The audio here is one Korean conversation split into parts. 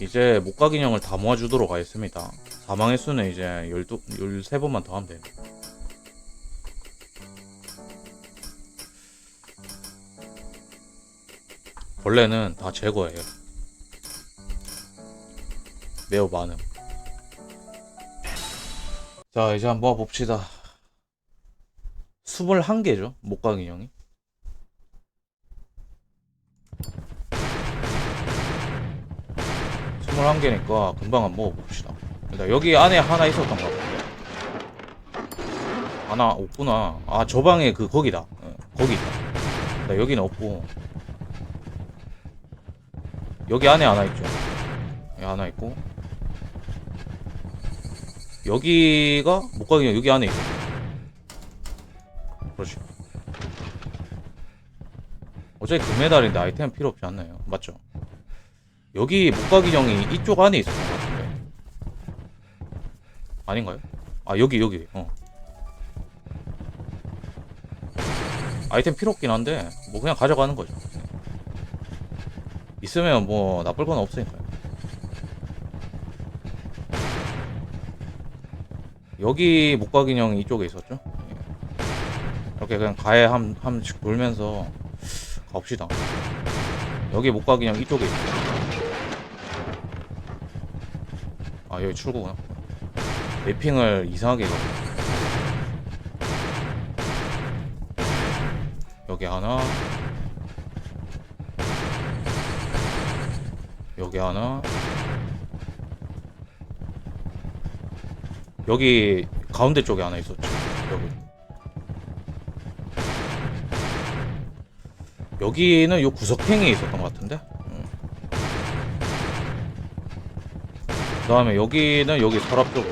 이제 목각 인형을 다 모아주도록 하겠습니다. 사망의 수는 이제 12, 13번만 더 하면 됩니다. 벌레는 다 제거해요. 매우 많음. 자, 이제 한번 봅시다. 21개죠, 목각 인형이. 스물한 개니까 금방 한번 먹어봅시다. 일단 여기 안에 하나 있었던 것 같은데. 하나 없구나. 아, 저 방에 그 거기다. 예, 거기 있다. 나 여기는 없고. 여기 안에 하나 있죠. 여기 하나 있고. 여기가 못 가긴 여기 안에 있어. 그렇지. 어차피 금메달인데 아이템 필요 없지 않나요? 맞죠? 여기 목각인형이 이쪽 안에 있었던 것 같은데 아닌가요? 아 여기 여기. 어. 아이템 필요 없긴 한데 뭐 그냥 가져가는 거죠. 있으면 뭐 나쁠 건 없으니까요. 여기 목각인형이 이쪽에 있었죠? 예. 이렇게 그냥 가해 한, 한씩 돌면서 가봅시다. 여기 목각인형 이쪽에 있어요 아 여기 출구구나. 매핑을 이상하게 해가지고. 여기 하나. 여기 하나. 여기 가운데 쪽에 하나 있었죠. 여기. 여기는 요 구석탱이에 있었던 것 같은데 그 다음에 여기는 여기 서랍 쪽에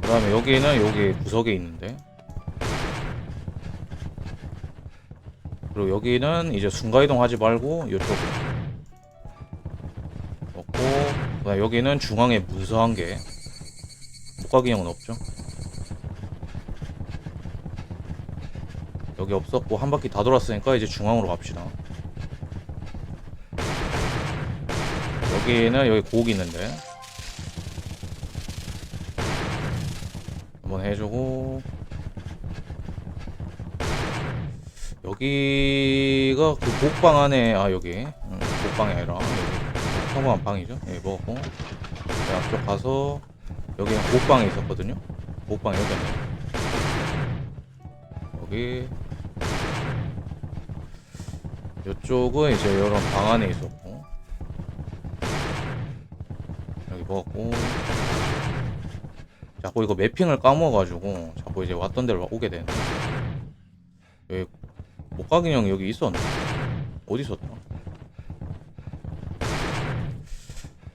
그 다음에 여기는 여기 구석에 있는데. 그리고 여기는 이제 순간이동 하지 말고 이쪽에 없고 그 다음에 여기는 중앙에 문서 한개 목각인형은 없죠? 여기 없었고 한 바퀴 다 돌았으니까 이제 중앙으로 갑시다 여기는 여기 고기 있는데. 한번 해주고. 여기가 그 목방 안에 아 여기. 음, 목방이 아니라. 여기 평범한 방이죠? 여기 먹었고. 여기 앞쪽 가서 여기는 목방에 있었거든요. 목방 여기 있네 여기. 이쪽은 이제 이런 방 안에 있었고 먹었고. 자꾸 이거 매핑을 까먹어가지고 자꾸 이제 왔던 데로 오게 되네. 여기 목각인형 여기 있었네. 어디 있었더라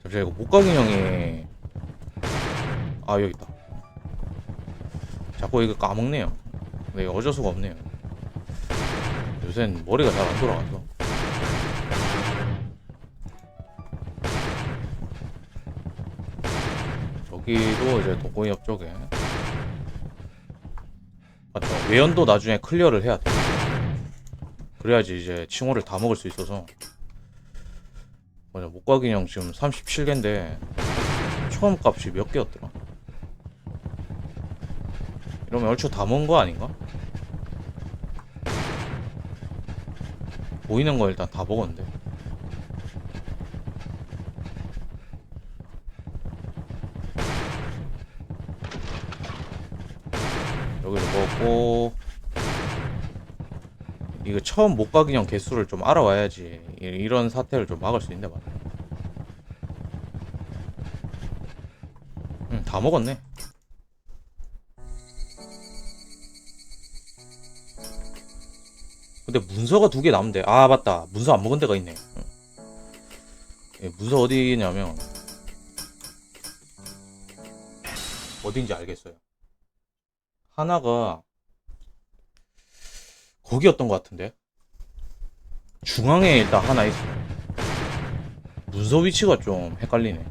잠시만 이거 목각인형이 아 여기 있다. 자꾸 이거 까먹네요. 근데 어쩔 수가 없네요. 요새는 머리가 잘 안 돌아가서 저기도 이제 독고이 옆쪽에. 맞죠 외연도 나중에 클리어를 해야 돼. 그래야지 이제 칭호를 다 먹을 수 있어서. 맞아. 목각인형 지금 37개인데 처음 값이 몇 개였더라? 이러면 얼추 다 먹은 거 아닌가? 보이는 거 일단 다 먹었는데 여기도 먹었고 이거 처음 목각인형 개수를 좀 알아와야지. 이- 이런 사태를 좀 막을 수 있는데 말이야 응, 다 먹었네. 근데 문서가 두 개 남은데. 아 맞다. 문서 안 먹은 데가 있네. 응. 예, 문서 어디냐면 어딘지 알겠어요 하나가 거기였던 것 같은데? 중앙에 일단 하나 있어. 문서 위치가 좀 헷갈리네.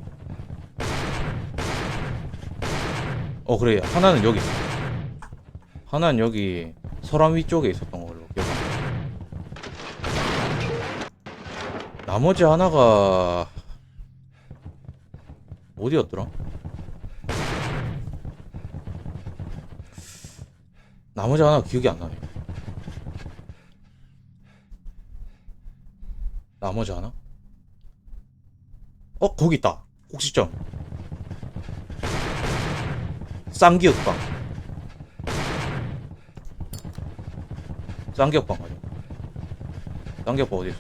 어 그래. 하나는 여기 있어. 하나는 여기 서람 위쪽에 있었던 걸로 기억합니다. 나머지 하나가 어디였더라? 나머지 하나 기억이 안 나네. 나머지 하나? 어 거기 있다. 꼭지점. 쌍기역방. 쌍기역방 가자. 쌍기역방 어디 있어?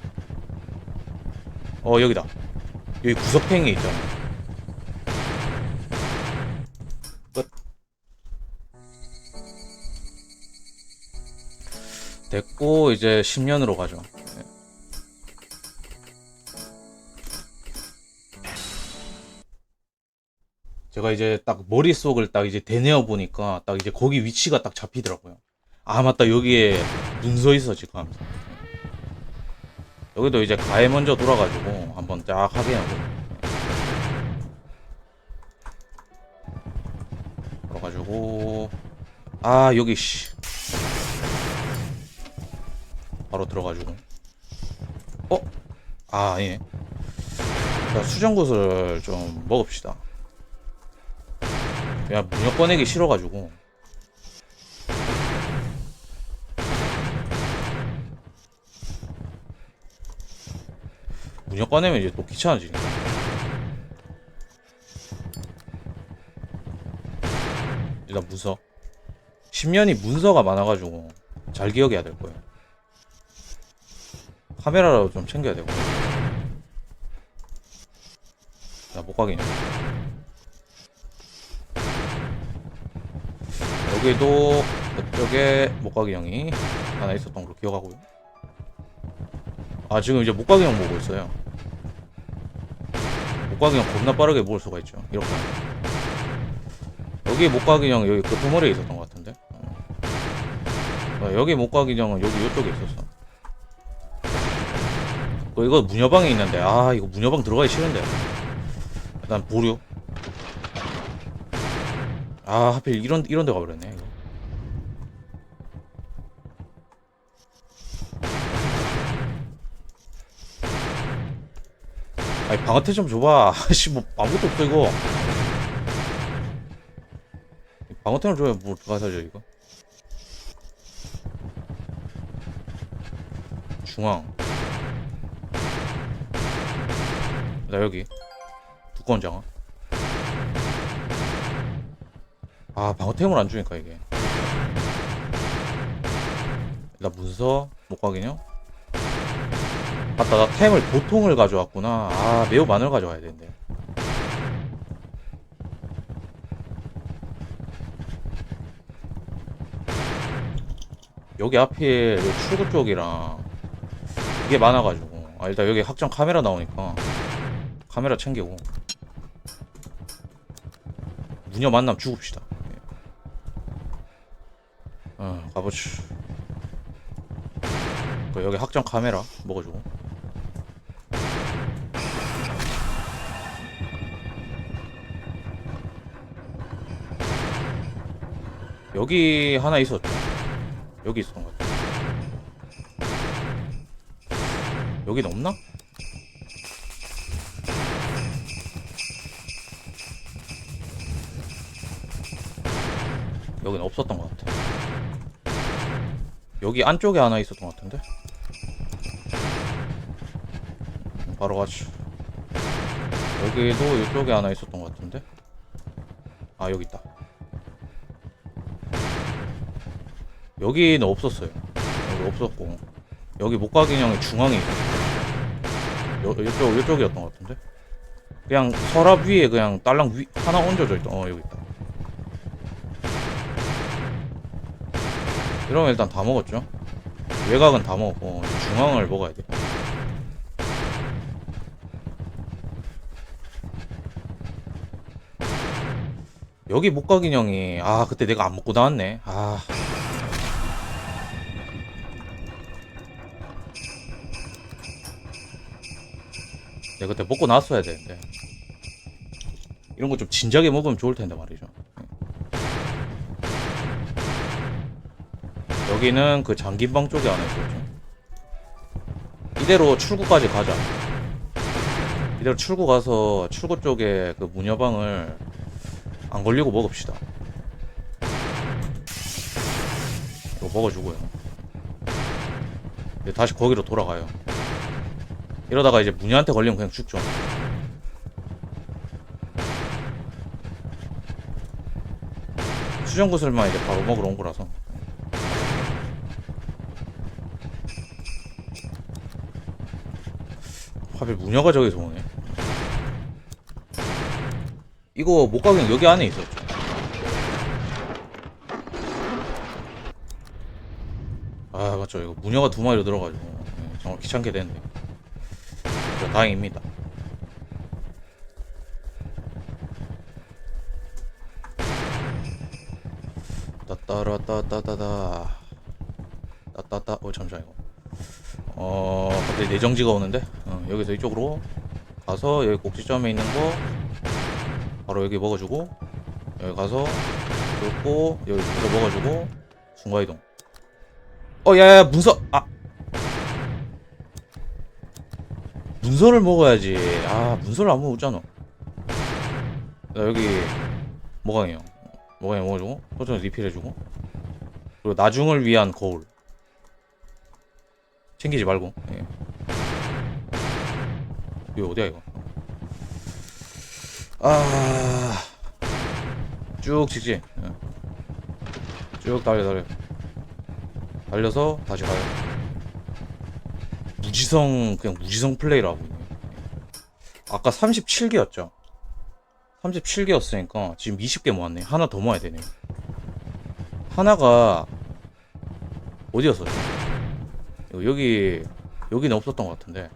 어 여기다. 여기 구석탱이 있잖아. 됐고 이제 10년으로 가죠. 네. 제가 이제 딱 머릿속을 딱 이제 되뇌어 보니까 딱 이제 거기 위치가 딱 잡히더라고요. 아 맞다 여기에 문서 있어 지금. 여기도 이제 가에 먼저 돌아가지고 한번 쫙 확인하고 돌아가지고 아 여기 씨 바로 들어가지고 어? 아 예. 자 수정굿을 좀 먹읍시다. 야 문역 꺼내기 싫어가지고 문역 꺼내면 이제 또 귀찮아지니까 일단 문서 10년이 문서가 많아가지고 잘 기억해야 될 거예요 카메라라도 좀 챙겨야 되고 나못 가겠네 여기도 그쪽에 목각인형이 하나 있었던 걸로 기억하고요. 아 지금 이제 목각인형 보고 있어요. 목각인형 겁나 빠르게 모을 수가 있죠. 이렇게. 여기 목각인형 여기 그 두머리에 있었던 것 같은데. 어, 여기 목각인형은 여기 이쪽에 있었어. 어, 이거 무녀방에 있는데 아 이거 무녀방 들어가기 싫은데. 일단 보류. 아 하필 이런 이런 데 가버렸네 이거. 아니 방어태 좀 줘봐 아씨 뭐 아무것도 없어 이거 방어태를 줘야 뭐 누가 살려 이거 중앙 나 여기. 두꺼운 장아 아 방어템을 안 주니까 이게. 나 문서 못 가겠냐? 맞다 나 템을 보통을 가져왔구나. 아 매우 많을 가져와야 되는데. 여기 앞에 요 출구 쪽이랑 이게 많아가지고. 아 일단 여기 확정 카메라 나오니까 카메라 챙기고. 무녀 만남 죽읍시다. 예. 어 가보지 그 여기 확정 카메라 먹어주고. 여기 하나 있었죠. 여기 있었던 것 같아 여긴 없나? 여긴 없었던 것 같아. 여기 안쪽에 하나 있었던 것 같은데? 음, 바로 가지 여기도 이쪽에 하나 있었던 것 같은데? 아 여기 있다. 여기는 없었어요. 여기 없었고. 여기 목각인형의 중앙에 있었어. 요, 이쪽, 이쪽이었던 것 같은데? 그냥 서랍 위에 그냥 딸랑 위 하나 얹어져 있다 어 여기 있다 이러면 일단 다 먹었죠. 외곽은 다 먹었고 중앙을 먹어야 돼. 여기 목각인형이 아 그때 내가 안 먹고 나왔네. 아. 내가 그때 먹고 나왔어야 되는데. 이런 거 좀 진작에 먹으면 좋을 텐데 말이죠 여기는 그 장기방 쪽에 안 했어요. 이대로 출구까지 가자. 이대로 출구 가서 출구 쪽에 그 무녀방을 안 걸리고 먹읍시다. 이거 먹어주고요. 다시 거기로 돌아가요. 이러다가 이제 무녀한테 걸리면 그냥 죽죠. 수정구슬만 이제 바로 먹으러 온 거라서. 하필 무녀가 저기서 오네 이거 못 가긴 여기 안에 있어 아 맞죠. 이거 무녀가 두 마리로 들어가지고. 네, 정말 귀찮게 되는데. 다행입니다. 따따라따따따다 따따따. 어 잠시만 이거. 어 갑자기 내정지가 오는데? 어, 여기서 이쪽으로 가서 여기 꼭지점에 있는 거 바로 여기 먹어주고 여기 가서 뚫고 여기 이거 먹어주고 중과 이동. 어 야야 문서 아. 문서를 먹어야지. 아 문서를 안 먹었잖아 나 여기 모강이요. 모강이 먹어주고 소전 리필해주고. 그리고 나중을 위한 거울. 챙기지 말고. 예. 이거 어디야 이거? 아. 쭉 직진. 예. 쭉 달려 달려. 달려서 다시 가요. 무지성 그냥 무지성 플레이를 하고 있네. 아까 37개였죠. 37개였으니까 지금 20개 모았네. 하나 더 모아야 되네. 하나가 어디였어? 여기 여기는 없었던 것 같은데.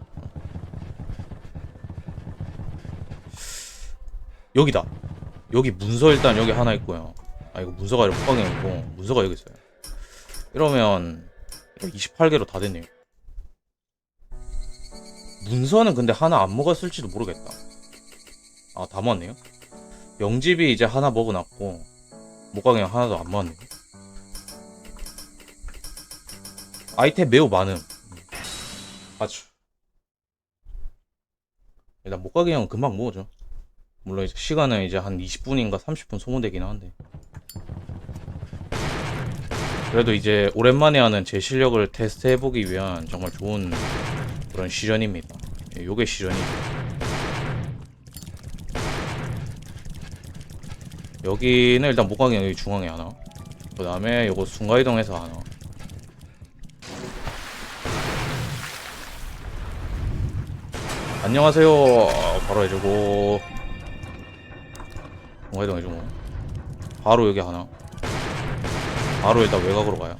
여기다. 여기 문서 일단 여기 하나 있고요. 아 이거 문서가 이렇게 호박이 있고 문서가 여기 있어요. 이러면 28개로 다 됐네요. 문서는 근데 하나 안 먹었을지도 모르겠다. 아, 다 먹었네요. 영집이 이제 하나 먹어놨고, 목광이 하나도 안 먹었네요. 아이템 매우 많음. 음. 아주. 일단 목가기 형은 금방 모으죠. 물론 이제 시간은 이제 한 20분인가 30분 소모되긴 하는데. 그래도 이제 오랜만에 하는 제 실력을 테스트해보기 위한 정말 좋은 그런 시련입니다. 예, 요게 시련이죠. 여기는 일단 못 가게 여기 중앙에 하나. 그 다음에 요거 순간이동해서 하나. 안녕하세요. 바로 해주고. 어, 정화이동해 정화 뭐? 바로 여기 하나. 바로 일단 외곽으로 가요.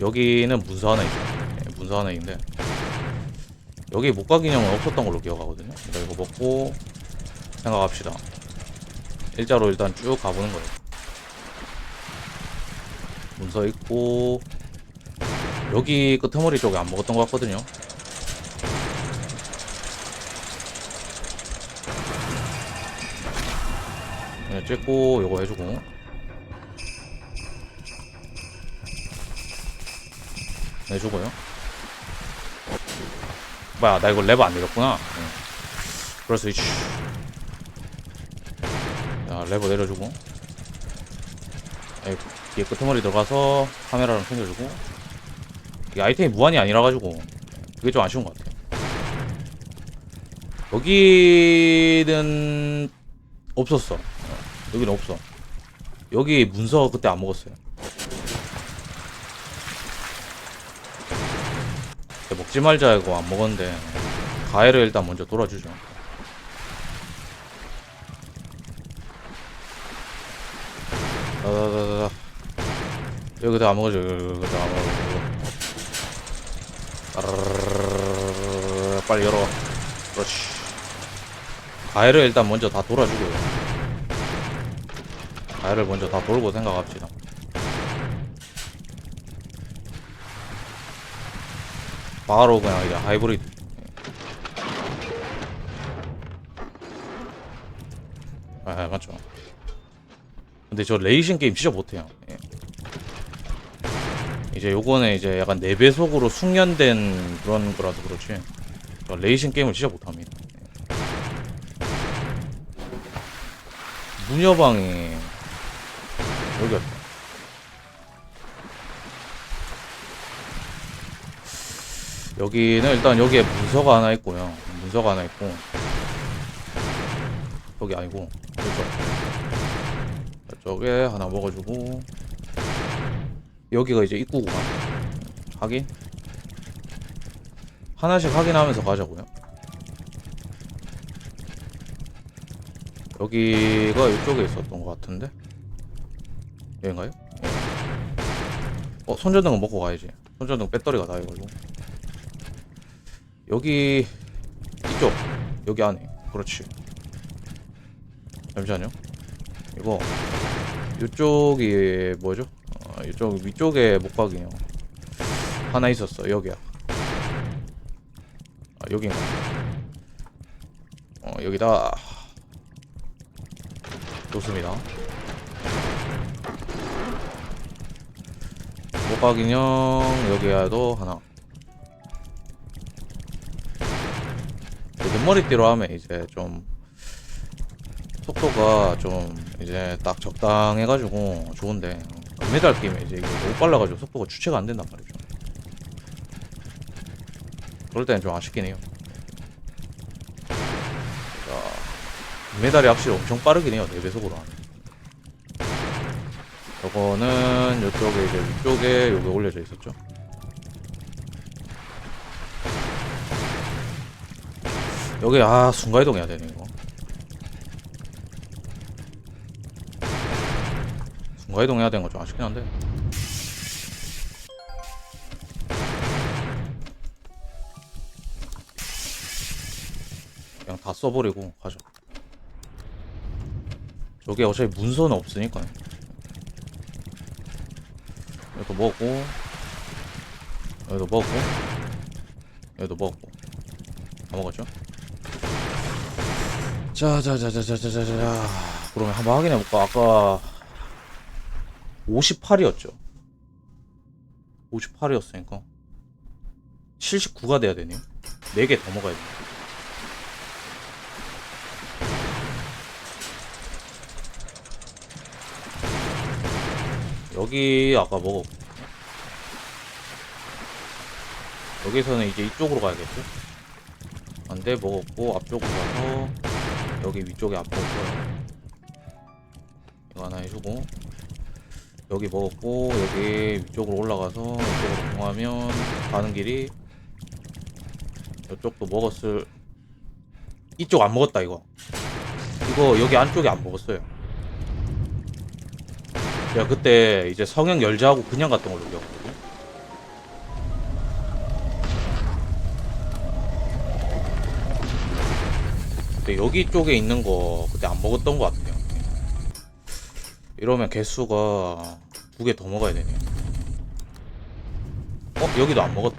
여기는 문서 하나 있죠 네, 문서 하나 있는데. 여기 못 가기념은 없었던 걸로 기억하거든요. 일단 이거 먹고 생각합시다. 일자로 일단 쭉 가보는 거예요. 문서 있고 여기 끄트머리 쪽에 안 먹었던 것 같거든요. 네, 찍고 요거 해주고. 네, 내주고요. 뭐야 나 이거 레버 안 내렸구나. 그럴 수 있지. 자 레버 내려주고. 에이, 뒤에 끄트머리 들어가서 카메라랑 챙겨주고. 이게 아이템이 무한이 아니라가지고 그게 좀 아쉬운 것 같아 여기는 없었어. 여긴 없어. 여기 문서 그때 안 먹었어요. 먹지 말자 이거 안 먹었는데 가해를 일단 먼저 돌아주죠. 다다다다 아, 여기다 안 먹어줘 여기다 안 먹어줘. 빨리 열어 그렇지. 가해를 일단 먼저 다 돌아주고요. 나를 먼저 다 돌고 생각합시다. 바로 그냥 이제 하이브리드. 아, 아 맞죠. 근데 저 레이싱 게임 진짜 못해요. 예. 이제 요거는 이제 약간 4배속으로 숙련된 그런 거라서 그렇지. 저 레이싱 게임을 진짜 못합니다. 예. 무녀방이 여기였다. 여기는 일단 여기에 문서가 하나 있고요. 문서가 하나 있고 여기 아니고 이쪽 이쪽에 하나 먹어주고 여기가 이제 입구구만. 확인. 하나씩 확인하면서 가자고요. 여기가 이쪽에 있었던 것 같은데 여긴가요? 예. 어 손전등은 먹고 가야지. 손전등 배터리가 다 해가지고 여기 이쪽. 여기 안에. 그렇지. 잠시만요. 이거 이쪽이 뭐죠? 어, 이쪽 위쪽에 목박이요. 하나 있었어. 여기야. 아 여긴가? 어 여기다. 좋습니다. 목박 인형 여기야도 하나. 이제 머리띠로 하면 이제 좀 속도가 좀 이제 딱 적당해가지고 좋은데 금메달 끼면 이제 이게 너무 빨라가지고 속도가 주체가 안 된단 말이죠. 그럴 때는 좀 아쉽긴 해요. 자, 메달이 확실히 엄청 빠르긴 해요. 4배속으로 하면. 요거는 요쪽에 이제 위쪽에 요게 올려져 있었죠. 여기 아 순간이동 해야 되네 이거. 순간이동 해야 되는 거 좀 아쉽긴 한데. 그냥 다 써버리고 가자. 저게 어차피 문서는 없으니까. 이것도 먹었고, 여기도 먹었고, 여기도 먹었고. 다 먹었죠? 자, 자, 자, 자, 자, 자, 자, 자. 그러면 한번 확인해볼까? 아까 58이었죠? 58이었으니까 79가 돼야 되네요. 4개 더 먹어야 돼. 여기 아까 먹었고 여기서는 이제 이쪽으로 가야겠죠? 안돼 먹었고 앞쪽으로 가서 여기 위쪽에 안 먹었어요. 이거 하나 해주고 여기 먹었고 여기 위쪽으로 올라가서 이쪽으로 통하면 가는 길이 이쪽도 먹었을 이쪽 안 먹었다 이거. 이거 여기 안쪽에 안 먹었어요 야 그때 이제 성형 열자하고 그냥 갔던 걸로 기억하거든 근데 여기 쪽에 있는 거 그때 안 먹었던 것 같아요. 이러면 개수가 두 개 더 먹어야 되네요. 어? 여기도 안 먹었다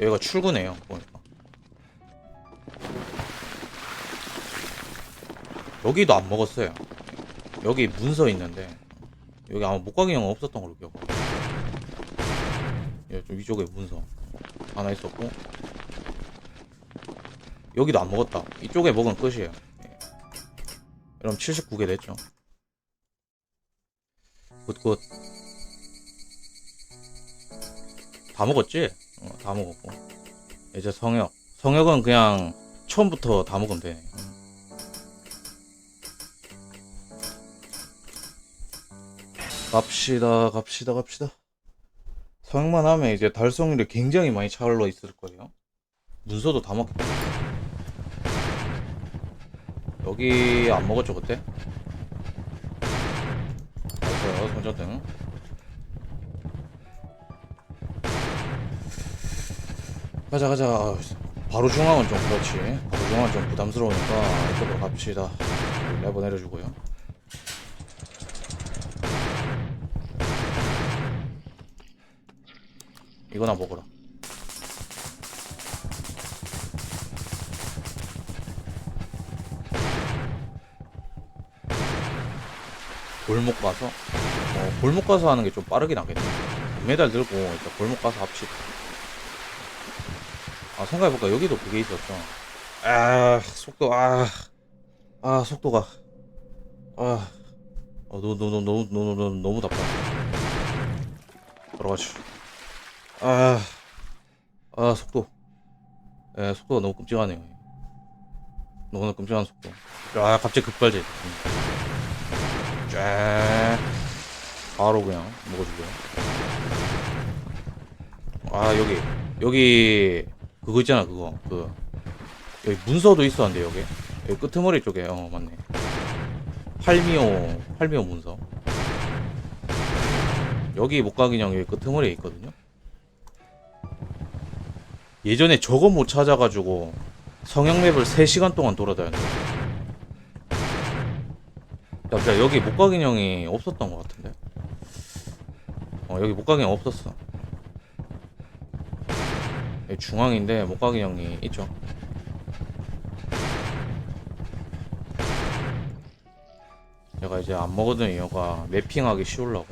여기가 출구네요 보니까. 여기도 안 먹었어요. 여기 문서 있는데 여기 아마 목각이 형 없었던 걸로 기억해. 예, 좀 위쪽에 문서 하나 있었고 여기도 안 먹었다. 이쪽에 먹은 끝이에요. 예. 그럼 79개 됐죠. 굿굿. 다 먹었지? 어, 다 먹었고. 이제 성역. 성역은 그냥 처음부터 다 먹으면 돼. 갑시다, 갑시다, 갑시다. 성역만 하면 이제 달성률이 굉장히 많이 차올라 있을 거예요. 문서도 다 먹겠다. 여기 안 먹었죠, 그때? 맞아요, 손전등. 가자, 가자. 아, 바로 중앙은 좀 그렇지. 바로 중앙은 좀 부담스러우니까 이쪽으로 갑시다. 레버 내려주고요. 이거나 먹어라. 골목 가서 어, 골목 가서 하는 게 좀 빠르긴 하겠네. 메달 들고 일단 골목 가서 합시다. 아 생각해볼까 여기도 그게 있었죠. 아 속도 아, 아 속도가 아, 어, 너무 너무 너무 너무 너무 너무 답답해. 들어가지. 아, 아 속도. 예, 속도가 너무 끔찍하네요. 너무 끔찍한 속도. 아, 갑자기 급발진. 쫙. 바로 그냥 먹어주고요. 아 여기 여기 그거 있잖아 그거 그 여기 문서도 있었는데 여기 여기 끄트머리 쪽에 어 맞네. 팔미오 팔미오 문서. 여기 목각인형 여기 끄트머리에 있거든요. 예전에 저거 못 찾아가지고 성형맵을 3시간 동안 돌아다녔는데. 야, 야, 여기 목각인 형이 없었던 것 같은데? 어 여기 목각인 형 없었어. 여기 중앙인데 목각인 형이 있죠. 제가 이제 안 먹었던 이유가. 매핑하기 쉬우려고.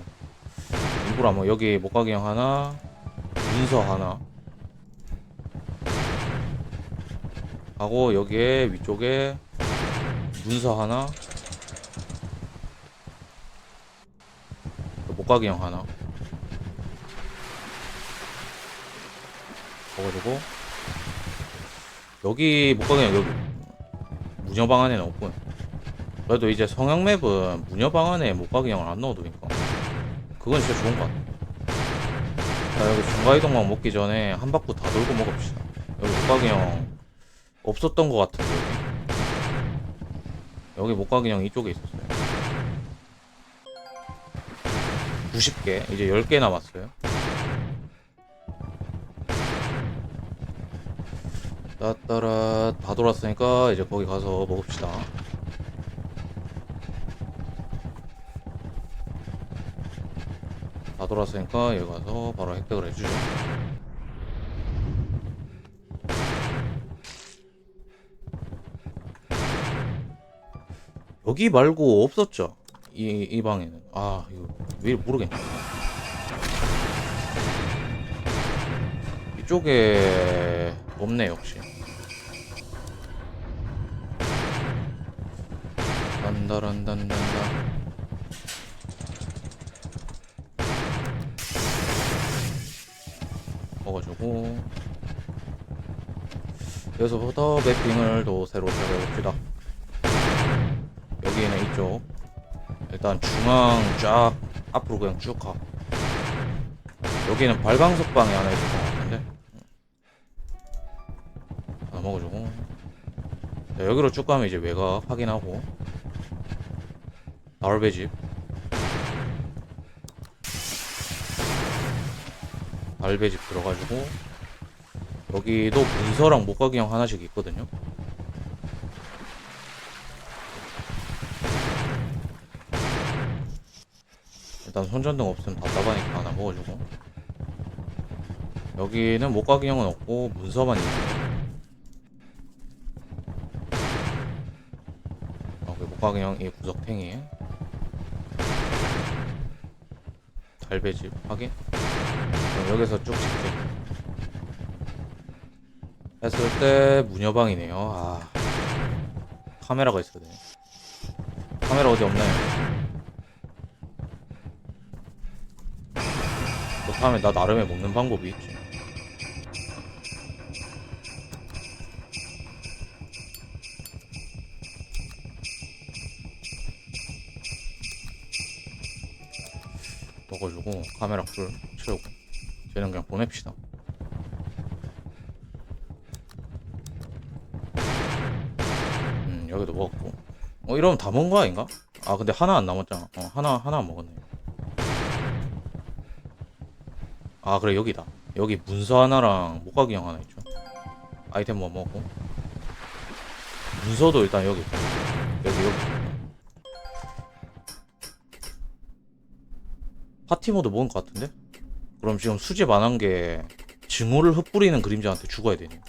일부러 뭐 여기 목각인 형 하나 문서 하나 하고 여기에 위쪽에 문서 하나. 목각인형 하나. 먹어주고 여기 목각인형 여기 무녀방 안에는 없군. 그래도 이제 성형맵은 무녀방 안에 목각인형을 안 넣어두니까 그건 진짜 좋은 것 같아. 자 여기 중가이동막 먹기 전에 한 바퀴 다 돌고 먹읍시다. 여기 목각인형 없었던 것 같은데 여기 여기 목각인형 이쪽에 있었어요. 90개? 이제 10개 남았어요. 따따라 다 돌았으니까 이제 거기 가서 먹읍시다. 다 돌았으니까 여기 가서 바로 획득을 해주죠 여기 말고 없었죠? 이, 이 방에는. 아 이거 왜 모르겠네. 이쪽에 없네 역시. 단다란단단다 먹어주고. 여기서부터 매핑을 또 새로 시작해봅시다 쪽 일단 중앙 쫙 앞으로 그냥 쭉 가. 여기는 발광석 방이 하나 같은데. 하나 먹어주고. 자, 여기로 쭉 가면 이제 외곽 확인하고. 나올배 집. 알배 집 들어가지고. 여기도 문서랑 목각인형 하나씩 있거든요. 일단 손전등 없으면 답답하니까 하나 먹어주고. 여기는 목각인형은 없고 문서만 있네 여기 목각인형 이 구석탱이. 달배집 확인. 그럼 여기서 쭉 찍게. 했을 때 무녀방이네요. 아. 카메라가 있어야 돼 카메라 어디 없나요? 다음에 나 나름의 먹는 방법이 있지. 먹어주고 카메라 불 채우고 쟤는 그냥 보냅시다. 음 여기도 먹었고 어 이러면 다 먹은 거 아닌가? 아 근데 하나 안 남았잖아. 어 하나 하나 안 먹었네. 아 그래 여기다. 여기 문서 하나랑 목각인형 하나 있죠. 아이템 뭐 먹고. 문서도 일단 여기. 여기 여기. 파티 모드 먹은 것 같은데? 그럼 지금 수집 안 한 게 증오를 흩뿌리는 그림자한테 죽어야 되네